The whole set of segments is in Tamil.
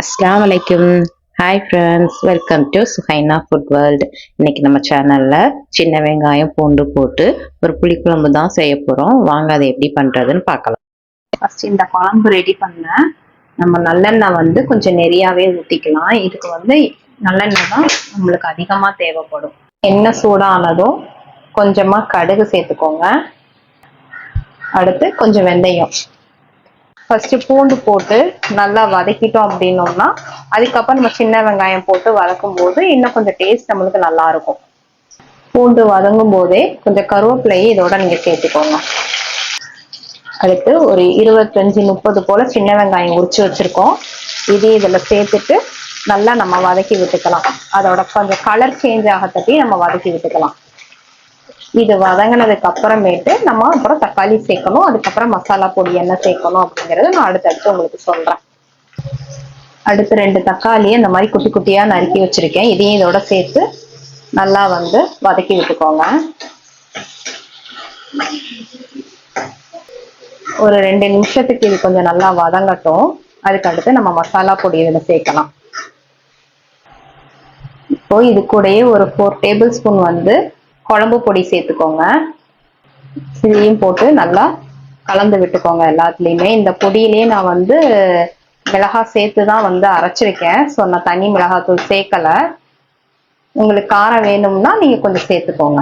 அஸ்லாம் அலைக்கும் hi friends welcome to Suhaina food world இன்னைக்கு நம்ம சேனலில் சின்ன வெங்காயம் பூண்டு போட்டு ஒரு புளிக்குழம்பு தான் செய்ய போகிறோம் வாங்க அதை எப்படி பண்ணுறதுன்னு பார்க்கலாம். ஃபர்ஸ்ட் இந்த குழம்பு ரெடி பண்ண நம்ம நல்லெண்ணெய் வந்து கொஞ்சம் நிறையாவே ஊற்றிக்கலாம் இதுக்கு வந்து நல்லெண்ணெய் தான் நம்மளுக்கு அதிகமாக தேவைப்படும். எண்ணெய் சூடானதும் கொஞ்சமாக கடுகு சேர்த்துக்கோங்க. அடுத்து கொஞ்சம் வெந்தயம். ஃபர்ஸ்ட் பூண்டு போட்டு நல்லா வதக்கிட்டோம் அப்படின்னோம்னா அதுக்கப்புறம் நம்ம சின்ன வெங்காயம் போட்டு வதக்கும் போது இன்னும் கொஞ்சம் டேஸ்ட் நம்மளுக்கு நல்லா இருக்கும். பூண்டு வதங்கும் போதே கொஞ்சம் கருவேப்பிலையை இதோட நீங்க சேர்த்துக்கோங்க. அடுத்து ஒரு இருபத்தஞ்சு முப்பது போல சின்ன வெங்காயம் உரிச்சு வச்சிருக்கோம். இது இதில் சேர்த்துட்டு நல்லா நம்ம வதக்கி விட்டுக்கலாம். அதோட கொஞ்சம் கலர் சேஞ்ச் ஆகத்தட்டி நம்ம வதக்கி விட்டுக்கலாம். இது வதங்கினதுக்கு அப்புறமேட்டு நம்ம அப்புறம் தக்காளி சேர்க்கணும். அதுக்கப்புறம் மசாலா பொடி என்ன சேர்க்கணும் அப்படிங்கறத நான் அடுத்தடுத்து உங்களுக்கு சொல்றேன். அடுத்து ரெண்டு தக்காளியை இந்த மாதிரி குட்டி குட்டியா நறுக்கி வச்சிருக்கேன். இதையும் இதோட சேர்த்து நல்லா வந்து வதக்கி விட்டுக்கோங்க. ஒரு ரெண்டு நிமிஷத்துக்கு இது கொஞ்சம் நல்லா வதங்கட்டும். அதுக்கு அடுத்து நம்ம மசாலா பொடி இதில் சேர்க்கலாம். இப்போ இது கூடயே ஒரு ஃபோர் டேபிள் ஸ்பூன் வந்து குழம்பு பொடி சேர்த்துக்கோங்க. இதையும் போட்டு நல்லா கலந்து விட்டுக்கோங்க எல்லாத்துலேயுமே. இந்த பொடியிலேயே நான் வந்து மிளகாய் சேர்த்து தான் வந்து அரைச்சிருக்கேன் ஸோ நான் தனி மிளகாத்தூள் சேர்க்கலை. உங்களுக்கு காரம் வேணும்னா நீங்கள் கொஞ்சம் சேர்த்துக்கோங்க.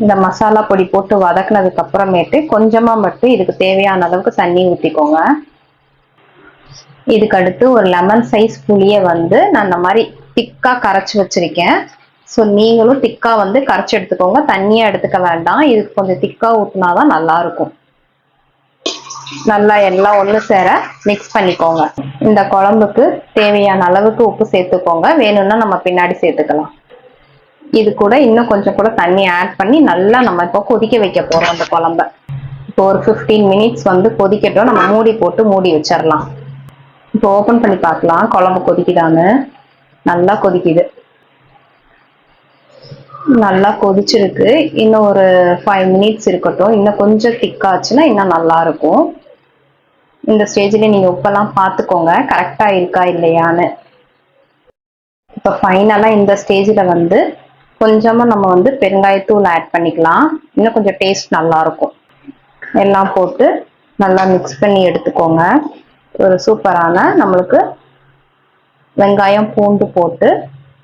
இந்த மசாலா பொடி போட்டு வதக்குனதுக்கு அப்புறமேட்டு கொஞ்சமாக மட்டும் இதுக்கு தேவையான அளவுக்கு தண்ணி ஊற்றிக்கோங்க இதுக்கு அடுத்து ஒரு லெமன் சைஸ் புளியை வந்து நான் இந்த மாதிரி திக்காக கரைச்சி வச்சிருக்கேன். ஸோ நீங்களும் திக்காக வந்து கரைச்சி எடுத்துக்கோங்க. தண்ணியாக எடுத்துக்க வேண்டாம். இதுக்கு கொஞ்சம் திக்காக ஊற்றினாதான் நல்லா இருக்கும் நல்லா எல்லாம் ஒன்று சேர மிக்ஸ் பண்ணிக்கோங்க. இந்த குழம்புக்கு தேவையான அளவுக்கு உப்பு சேர்த்துக்கோங்க. வேணும்னா நம்ம பின்னாடி சேர்த்துக்கலாம். இது கூட இன்னும் கொஞ்சம் கூட தண்ணி ஆட் பண்ணி நல்லா நம்ம இப்போ கொதிக்க வைக்க போகிறோம் அந்த குழம்ப. இப்போ ஒரு ஃபிஃப்டீன் மினிட்ஸ் வந்து கொதிக்கட்டும். நம்ம மூடி போட்டு மூடி வச்சிடலாம் இப்போ ஓப்பன் பண்ணி பார்க்கலாம். குழம்பு கொதிக்குதான்னு. நல்லா கொதிக்குது. நல்லா கொதிச்சிருக்கு. இன்னும் ஒரு ஃபைவ் மினிட்ஸ் இருக்கட்டும். இன்னும் கொஞ்சம் திக்காச்சுன்னா இன்னும் நல்லா இருக்கும். இந்த ஸ்டேஜில் நீங்கள் உப்பெல்லாம் பார்த்துக்கோங்க. கரெக்டாக இருக்கா இல்லையான்னு. இப்போ ஃபைனலாக இந்த ஸ்டேஜில் வந்து கொஞ்சமாக நம்ம வந்து பெருங்காயத்தூள் ஆட் பண்ணிக்கலாம். இன்னும் கொஞ்சம் டேஸ்ட் நல்லா இருக்கும். எல்லாம் போட்டு நல்லா மிக்ஸ் பண்ணி எடுத்துக்கோங்க. ஒரு சூப்பரான நம்மளுக்கு வெங்காயம் பூண்டு போட்டு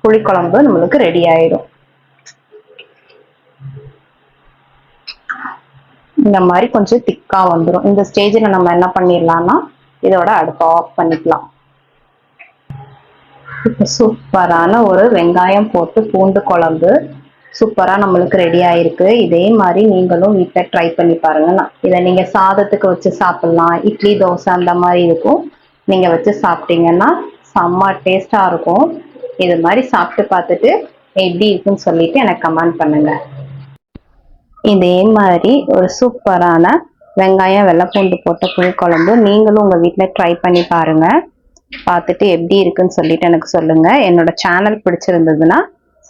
புளிக்குழம்பு நம்மளுக்கு ரெடி ஆயிடும். இந்த மாதிரி கொஞ்சம் திக்கா வந்துடும் இந்த ஸ்டேஜில் நம்ம என்ன பண்ணிடலாம்னா இதோட அடுப்பை ஆஃப் பண்ணிக்கலாம். இப்போ சூப்பரான ஒரு வெங்காயம் போட்டு பூண்டு குழம்பு சூப்பராக நம்மளுக்கு ரெடி ஆயிருக்கு. இதே மாதிரி நீங்களும் வீட்டில் ட்ரை பண்ணி பாருங்க. இதை நீங்கள் சாதத்துக்கு வச்சு சாப்பிட்லாம். இட்லி தோசை அந்த மாதிரி இருக்கும். நீங்கள் வச்சு சாப்பிட்டீங்கன்னா செம்ம டேஸ்ட்டாக இருக்கும். இது மாதிரி சாப்பிட்டு பார்த்துட்டு எப்படி இருக்குன்னு சொல்லிட்டு எனக்கு கமெண்ட் பண்ணுங்க. இதே மாதிரி ஒரு சூப்பரான வெங்காயம் வெள்ளைப்பூண்டு போட்ட புளிக்குழம்பு நீங்களும் உங்கள் வீட்டில் ட்ரை பண்ணி பாருங்கள் பார்த்துட்டு எப்படி இருக்குன்னு சொல்லிட்டு எனக்கு சொல்லுங்கள் என்னோட சேனல் பிடிச்சிருந்ததுன்னா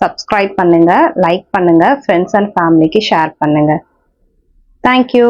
சப்ஸ்கிரைப் பண்ணுங்கள் லைக் பண்ணுங்கள் ஃப்ரெண்ட்ஸ் அண்ட் ஃபேமிலிக்கு ஷேர் பண்ணுங்கள் தேங்க்யூ